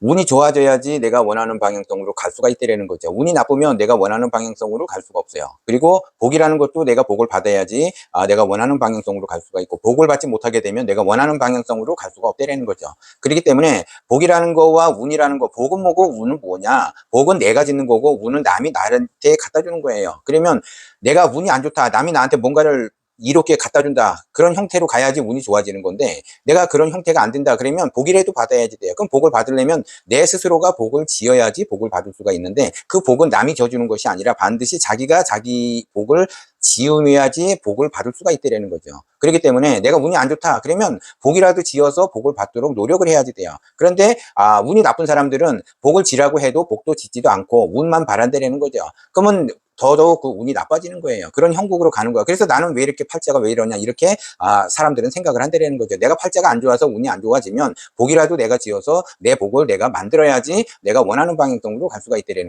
운이 좋아져야지 내가 원하는 방향성으로 갈 수가 있다라는 거죠. 운이 나쁘면 내가 원하는 방향성으로 갈 수가 없어요. 그리고 복이라는 것도 내가 복을 받아야지 아, 내가 원하는 방향성으로 갈 수가 있고 복을 받지 못하게 되면 내가 원하는 방향성으로 갈 수가 없다라는 거죠. 그렇기 때문에 복이라는 거와 운이라는 거 복은 뭐고 운은 뭐냐? 복은 내가 짓는 거고 운은 남이 나한테 갖다 주는 거예요. 그러면 내가 운이 안 좋다. 남이 나한테 뭔가를 이롭게 갖다 준다. 그런 형태로 가야지 운이 좋아지는 건데 내가 그런 형태가 안 된다. 그러면 복이라도 받아야지 돼요. 그럼 복을 받으려면 내 스스로가 복을 지어야지 복을 받을 수가 있는데 그 복은 남이 져주는 것이 아니라 반드시 자기가 자기 복을 지으야지 복을 받을 수가 있다라는 거죠. 그렇기 때문에 내가 운이 안 좋다. 그러면 복이라도 지어서 복을 받도록 노력을 해야지 돼요. 그런데 아, 운이 나쁜 사람들은 복을 지라고 해도 복도 짓지도 않고 운만 바란다라는 거죠. 그러면 더더욱 그 운이 나빠지는 거예요. 그런 형국으로 가는 거야. 그래서 나는 왜 이렇게 팔자가 왜 이러냐 이렇게 아, 사람들은 생각을 한다라는 거죠. 내가 팔자가 안 좋아서 운이 안 좋아지면 복이라도 내가 지어서 내 복을 내가 만들어야지 내가 원하는 방향성으로 갈 수가 있다라는 거죠.